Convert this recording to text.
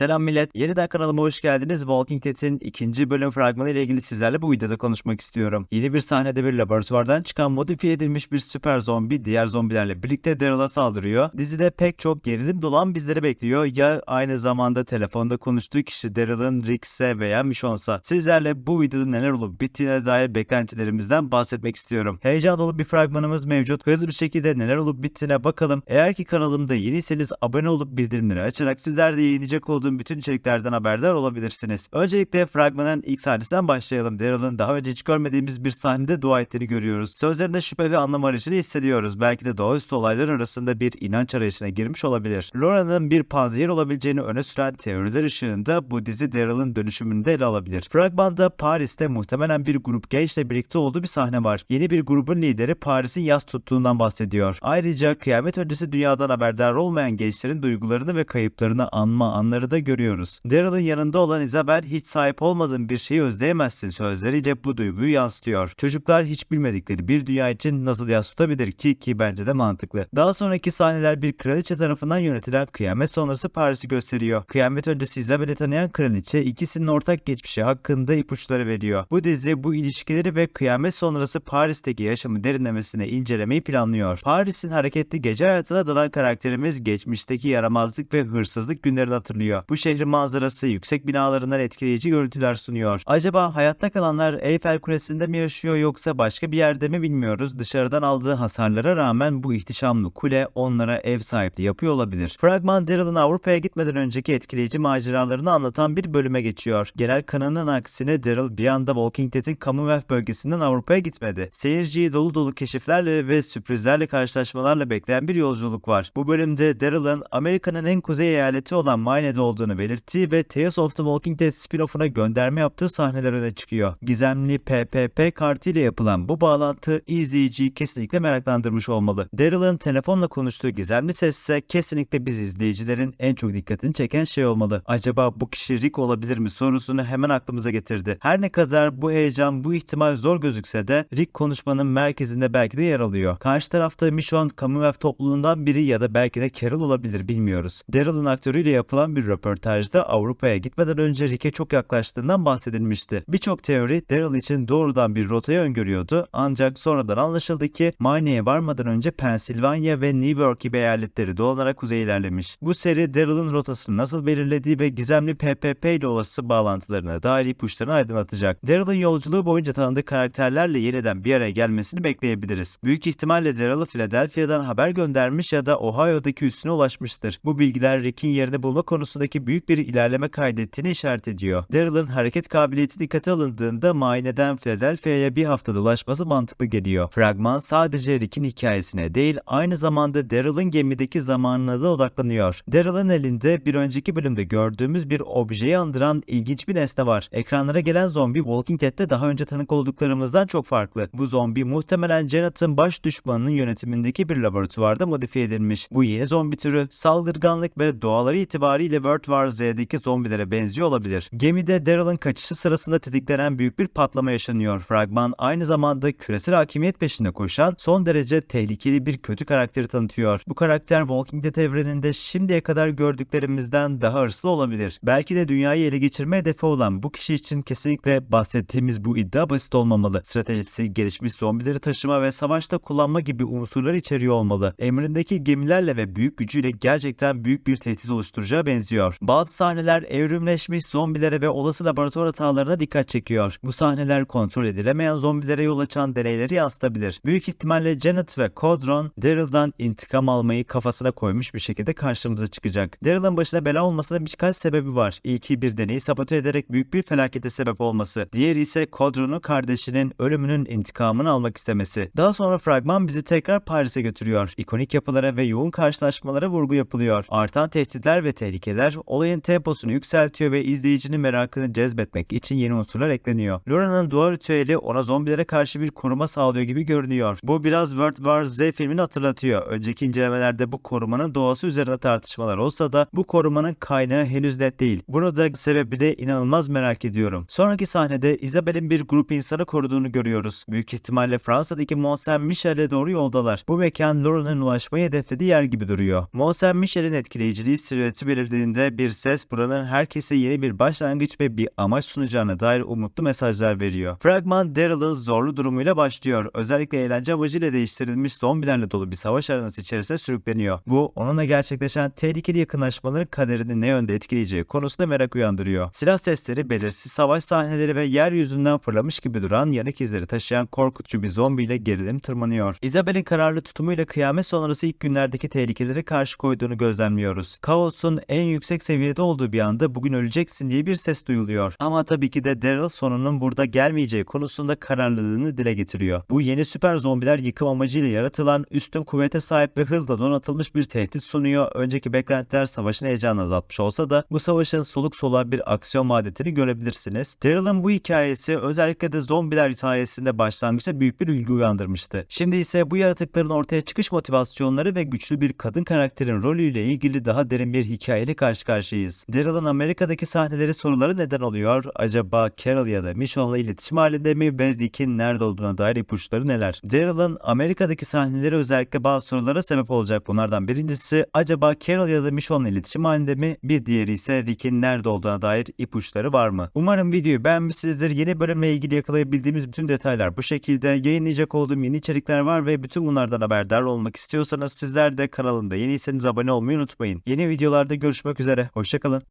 Selam millet, yeniden kanalıma hoş geldiniz. Walking Dead'in ikinci bölüm fragmanı ile ilgili sizlerle bu videoda konuşmak istiyorum. Yeni bir sahnede bir laboratuvardan çıkan modifiye edilmiş bir süper zombi diğer zombilerle birlikte Daryl'a saldırıyor. Dizide pek çok gerilim dolan bizleri bekliyor. Ya aynı zamanda telefonda konuştuğu kişi Daryl'ın Rick'se veya Michonne'sa. Sizlerle bu videoda neler olup bittiğine dair beklentilerimizden bahsetmek istiyorum. Heyecan dolu bir fragmanımız mevcut. Hızlı bir şekilde neler olup bittiğine bakalım. Eğer ki kanalımda yeniyseniz abone olup bildirimleri açarak sizler de yayınlayacak olduğum bütün içeriklerden haberdar olabilirsiniz. Öncelikle fragmanın ilk sahnesinden başlayalım. Daryl'ın daha önce hiç görmediğimiz bir sahnede dua ettiğini görüyoruz. Sözlerinde şüphe ve anlam arayışını hissediyoruz. Belki de doğaüstü olaylar arasında bir inanç arayışına girmiş olabilir. Laura'nın bir panzehir olabileceğini öne süren teoriler ışığında bu dizi Daryl'ın dönüşümünü de ele alabilir. Fragmanda Paris'te muhtemelen bir grup gençle birlikte olduğu bir sahne var. Yeni bir grubun lideri Paris'in yaz tuttuğundan bahsediyor. Ayrıca kıyamet öncesi dünyadan haberdar olmayan gençlerin duygularını ve kayıplarını anma anları da görüyoruz. Daryl'ın yanında olan Isabel hiç sahip olmadığın bir şeyi özleyemezsin sözleriyle bu duyguyu yansıtıyor. Çocuklar hiç bilmedikleri bir dünya için nasıl yas tutabilir ki ki bence de mantıklı. Daha sonraki sahneler bir kraliçe tarafından yönetilen kıyamet sonrası Paris'i gösteriyor. Kıyamet öncesi Isabel'i tanıyan kraliçe ikisinin ortak geçmişi hakkında ipuçları veriyor. Bu dizi bu ilişkileri ve kıyamet sonrası Paris'teki yaşamı derinlemesine incelemeyi planlıyor. Paris'in hareketli gece hayatına dalan karakterimiz geçmişteki yaramazlık ve hırsızlık günlerini hatırlıyor. Bu şehrin manzarası yüksek binalarından etkileyici görüntüler sunuyor. Acaba hayatta kalanlar Eyfel Kulesi'nde mi yaşıyor yoksa başka bir yerde mi bilmiyoruz. Dışarıdan aldığı hasarlara rağmen bu ihtişamlı kule onlara ev sahipliği yapıyor olabilir. Fragman Daryl'ın Avrupa'ya gitmeden önceki etkileyici maceralarını anlatan bir bölüme geçiyor. Genel kanının aksine Daryl bir anda Walking Dead'in Commonwealth bölgesinden Avrupa'ya gitmedi. Seyirciyi dolu dolu keşiflerle ve sürprizlerle karşılaşmalarla bekleyen bir yolculuk var. Bu bölümde Daryl'ın Amerika'nın en kuzey eyaleti olan Mine'de olduğunu belirttiği ve Tales of the Walking Dead spin-off'una gönderme yaptığı sahneler öne çıkıyor. Gizemli PPP kartıyla yapılan bu bağlantı izleyiciyi kesinlikle meraklandırmış olmalı. Daryl'ın telefonla konuştuğu gizemli ses ise kesinlikle biz izleyicilerin en çok dikkatini çeken şey olmalı. Acaba bu kişi Rick olabilir mi sorusunu hemen aklımıza getirdi. Her ne kadar bu heyecan, bu ihtimal zor gözükse de Rick konuşmanın merkezinde belki de yer alıyor. Karşı tarafta Michonne Commonwealth topluluğundan biri ya da belki de Carol olabilir bilmiyoruz. Daryl'ın aktörüyle yapılan bir röportajda Avrupa'ya gitmeden önce Rick'e çok yaklaştığından bahsedilmişti. Birçok teori Daryl için doğrudan bir rotayı öngörüyordu ancak sonradan anlaşıldı ki Mine'ye varmadan önce Pennsylvania ve New York gibi eyaletleri dolanarak kuzeye ilerlemiş. Bu seri Daryl'ın rotasını nasıl belirlediği ve gizemli PPP ile olası bağlantılarına dair ipuçlarını aydınlatacak. Daryl'ın yolculuğu boyunca tanıdığı karakterlerle yeniden bir araya gelmesini bekleyebiliriz. Büyük ihtimalle Daryl'ı Philadelphia'dan haber göndermiş ya da Ohio'daki üssüne ulaşmıştır. Bu bilgiler Rick'in yerini bulma konusundaki büyük bir ilerleme kaydettiğini işaret ediyor. Daryl'ın hareket kabiliyeti dikkate alındığında Mine'den Philadelphia'ya bir haftada ulaşması mantıklı geliyor. Fragman sadece Rick'in hikayesine değil aynı zamanda Daryl'ın gemideki zamanına da odaklanıyor. Daryl'ın elinde bir önceki bölümde gördüğümüz bir objeyi andıran ilginç bir nesne var. Ekranlara gelen zombi Walking Dead'te daha önce tanık olduklarımızdan çok farklı. Bu zombi muhtemelen Janet'ın baş düşmanının yönetimindeki bir laboratuvarda modifiye edilmiş. Bu yeni zombi türü saldırganlık ve doğaları itibariyle World War Z'deki zombilere benziyor olabilir. Gemide Daryl'ın kaçışı sırasında tetiklenen büyük bir patlama yaşanıyor. Fragman aynı zamanda küresel hakimiyet peşinde koşan son derece tehlikeli bir kötü karakteri tanıtıyor. Bu karakter Walking Dead evreninde şimdiye kadar gördüklerimizden daha hırslı olabilir. Belki de dünyayı ele geçirme hedefi olan bu kişi için kesinlikle bahsettiğimiz bu iddia basit olmamalı. Stratejisi gelişmiş zombileri taşıma ve savaşta kullanma gibi unsurlar içeriyor olmalı. Emrindeki gemilerle ve büyük gücüyle gerçekten büyük bir tehdit oluşturacağı benziyor. Bazı sahneler evrimleşmiş zombilere ve olası laboratuvar hatalarına dikkat çekiyor. Bu sahneler kontrol edilemeyen zombilere yol açan deneyleri yansıtabilir. Büyük ihtimalle Janet ve Codron Daryl'dan intikam almayı kafasına koymuş bir şekilde karşımıza çıkacak. Daryl'ın başına bela olmasına birkaç sebebi var. İlki bir deneyi sabote ederek büyük bir felakete sebep olması. Diğeri ise Codron'un kardeşinin ölümünün intikamını almak istemesi. Daha sonra fragman bizi tekrar Paris'e götürüyor. İkonik yapılara ve yoğun karşılaşmalara vurgu yapılıyor. Artan tehditler ve tehlikeler olayın temposunu yükseltiyor ve izleyicinin merakını cezbetmek için yeni unsurlar ekleniyor. Laura'nın duvar ritüeli ona zombilere karşı bir koruma sağlıyor gibi görünüyor. Bu biraz World War Z filmini hatırlatıyor. Önceki incelemelerde bu korumanın doğası üzerine tartışmalar olsa da bu korumanın kaynağı henüz net değil. Bunu da sebebini inanılmaz merak ediyorum. Sonraki sahnede Isabel'in bir grup insanı koruduğunu görüyoruz. Büyük ihtimalle Fransa'daki Mont Saint Michel'e doğru yoldalar. Bu mekan Laura'nın ulaşmayı hedeflediği yer gibi duruyor. Mont Saint Michel'in etkileyiciliği silüeti belirdiğinde bir ses buranın herkese yeni bir başlangıç ve bir amaç sunacağına dair umutlu mesajlar veriyor. Fragman Daryl'ın zorlu durumuyla başlıyor. Özellikle eğlence amacıyla değiştirilmiş zombilerle dolu bir savaş arenası içerisine sürükleniyor. Bu onunla gerçekleşen tehlikeli yakınlaşmaların kaderini ne yönde etkileyeceği konusunda merak uyandırıyor. Silah sesleri, belirsiz savaş sahneleri ve yeryüzünden fırlamış gibi duran yanık izleri taşıyan korkutucu bir zombiyle gerilim tırmanıyor. Isabel'in kararlı tutumuyla kıyamet sonrası ilk günlerdeki tehlikelere karşı koyduğunu gözlemliyoruz. Kaosun en yüksek seviyede olduğu bir anda bugün öleceksin diye bir ses duyuluyor. Ama tabii ki de Daryl sonunun burada gelmeyeceği konusunda kararlılığını dile getiriyor. Bu yeni süper zombiler yıkım amacıyla yaratılan üstün kuvvete sahip ve hızla donatılmış bir tehdit sunuyor. Önceki beklentiler savaşın heyecanını azaltmış olsa da bu savaşın soluk soluğa bir aksiyon madetini görebilirsiniz. Daryl'ın bu hikayesi özellikle de zombiler hikayesinde başlangıçta büyük bir ilgi uyandırmıştı. Şimdi ise bu yaratıkların ortaya çıkış motivasyonları ve güçlü bir kadın karakterin rolüyle ilgili daha derin bir hikayeyle karşı karşıyayız. Daryl'ın Amerika'daki sahneleri soruları neden oluyor? Acaba Carol ya da Michonne'la iletişim halinde mi ve Rick'in nerede olduğuna dair ipuçları neler? Daryl'ın Amerika'daki sahneleri özellikle bazı sorulara sebep olacak. Bunlardan birincisi acaba Carol ya da Michonne'la iletişim halinde mi? Bir diğeri ise Rick'in nerede olduğuna dair ipuçları var mı? Umarım videoyu beğenmişsinizdir. Yeni bölümle ilgili yakalayabildiğimiz bütün detaylar bu şekilde. Yayınlayacak olduğum yeni içerikler var ve bütün bunlardan haberdar olmak istiyorsanız sizler de kanalımda yeniyseniz abone olmayı unutmayın. Yeni videolarda görüşmek üzere. Hoşçakalın.